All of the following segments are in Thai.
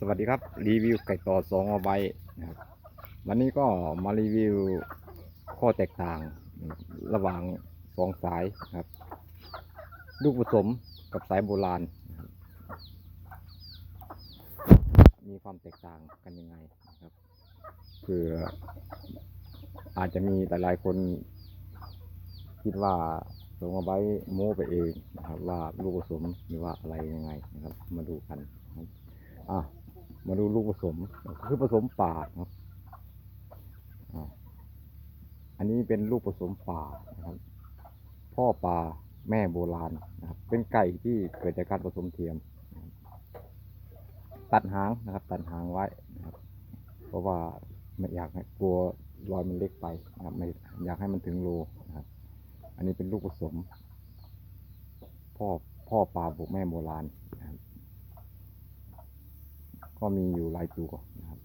สวัสดีครับ รีวิวไก่ต่อสองอใบนะครับวันนี้ก็มารีวิวข้อแตกต่างระหว่างสองสายนะครับลูกผสมกับสายโบราณนะมีความแตกต่างกันยังไงนะครับคืออาจจะมีหลายๆคนคิดว่าสองอใบโม้ไปเองนะครับว่าลูกผสมหรือว่าอะไรยังไงนะครับมาดูกันอะ มาดูลูกผสม คือผสมป่าครับอะอันนี้เป็นลูกผสมป่านะครับ พ่อป่าแม่โบราณนะครับ เป็นไก่ที่เกิดจากการผสมเทียม ตัดหางนะครับ ตัดหางไว้นะครับ เพราะว่าไม่อยากให้กลัวรอยมันเล็กไปนะครับไม่อยากให้มันถึงโลนะครับ อันนี้เป็นลูกผสม พ่อพ่อป่าบุกแม่โบราณ ก็มีอยู่หลายตัวนะครับ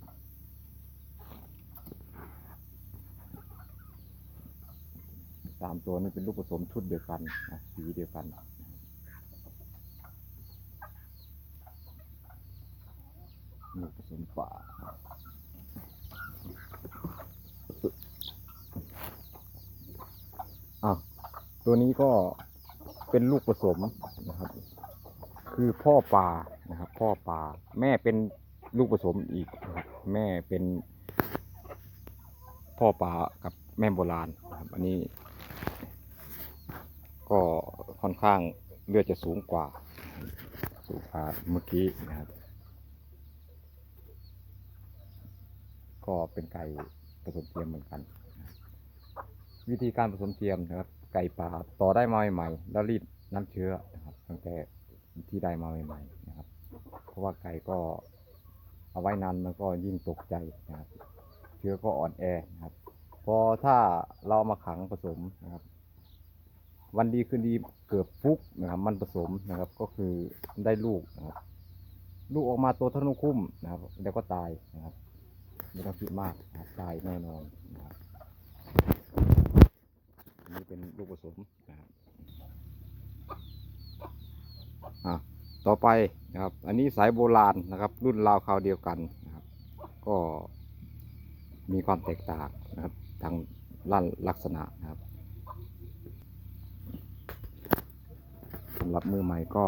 สามตัวนี้เป็นลูกผสมชุดเดียวกันนะสีเดียวกันลูกผสมป่าอะตัวนี้ก็เป็นลูกผสมนะครับ คือพ่อปลานะครับ พ่อปลาแม่เป็น ลูกผสมอีกนะครับแม่เป็นพ่อปลากับแม่โบราณนะครับอันนี้ ก็ค่อนข้างเลือดจะสูงกว่า สูงกว่าเมื่อกี้นะครับ ก็เป็นไก่ผสมเทียมเหมือนกัน วิธีการผสมเทียมนะครับ ไก่ป่าต่อได้มาใหม่ๆแล้วรีดน้ำเชื้อนะครับตั้งแต่ที่ได้มาใหม่ๆนะครับ เพราะว่าไก่ก็ เอาไว้นานมันก็ยิ่งตกใจนะครับ เชื้อก็อ่อนแอนะครับ พอถ้าเรามาขังผสมนะครับ วันดีคืนดีเกิดฟุกนะครับ มันผสมนะครับ ก็คือได้ลูกนะครับ ลูกออกมาตัวเทะนุคุ้มนะครับ แล้วก็ตายนะครับไม่ต้องคิดมากนะครับตายแน่นอนนะครับนนี้เป็นลูกผสมนะครับอะ ต่อไปนะครับ อันนี้สายโบราณนะครับ รุ่นราวคราวเดียวกันนะครับ ก็มีความแตกต่างนะครับทางด้านลักษณะนะครับสำหรับมือใหม่ก็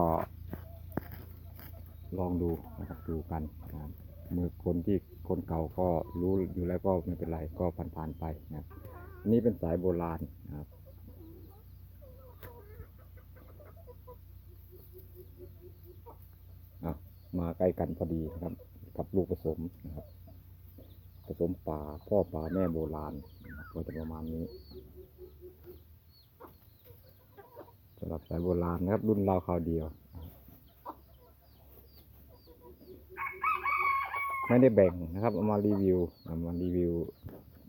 ลองดูนะครับดูกันนะครับมือคนที่คนเก่าก็รู้อยู่แล้วก็ไม่เป็นไรก็ผ่านๆไปนะครับนนี้เป็นสายโบราณนะครับอะ มาใกล้กันพอดีนะครับ กับลูกผสมนะครับ ผสมป่าพ่อป่าแม่โบราณก็จะประมาณนี้สำหรับสายโบราณนะครับ รุ่นราวคราวเดียว ไม่ได้แบ่งนะครับเอามารีวิวเอามารีวิว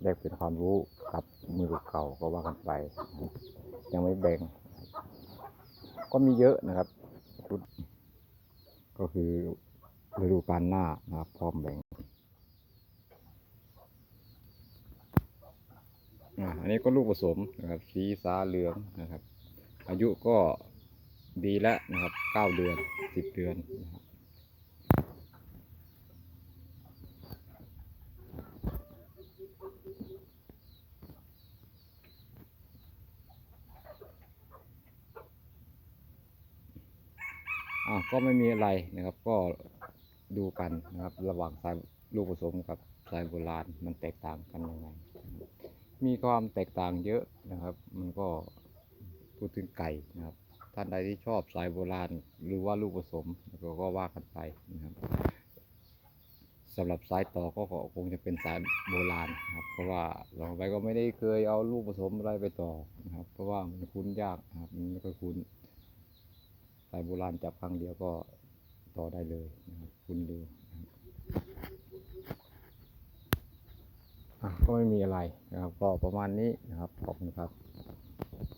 แลกเป็นความรู้กับมือเก่าก็ว่ากันไป ยังไม่แบ่ง ก็มีเยอะนะครับชุด ก็คือฤดูกาลหน้านะครับพร้อมแบ่งอันนี้ก็ลูกผสมนะครับสีสาเหลืองนะครับ อายุก็ดีแล้วนะครับเก้าเดือนสิบเดือนนะครับ อะก็ไม่มีอะไรนะครับ ก็ดูกันนะครับ ระหว่างสายลูกผสมกับสายโบราณมันแตกต่างกันยังไงมีความแตกต่างเยอะนะครับ มันก็พูดถึงไก่นะครับ ท่านใดที่ชอบสายโบราณหรือว่าลูกผสมก็ก็ว่ากันไปนะครับสำหรับสายต่อก็คงจะเป็นสายโบราณนะครับ เพราะว่าเราไปก็ไม่ได้เคยเอาลูกผสมอะไรไปต่อนะครับ เพราะว่ามันคุ้นยากนะครับมันไม่ค่อยคุ้นายโบราณจับครั้งเดียวก็ต่อได้เลยนะครับคุณดูนะครับอะก็ไม่มีอะไรนะครับ ก็ประมาณนี้นะครับ ขอบคุณครับ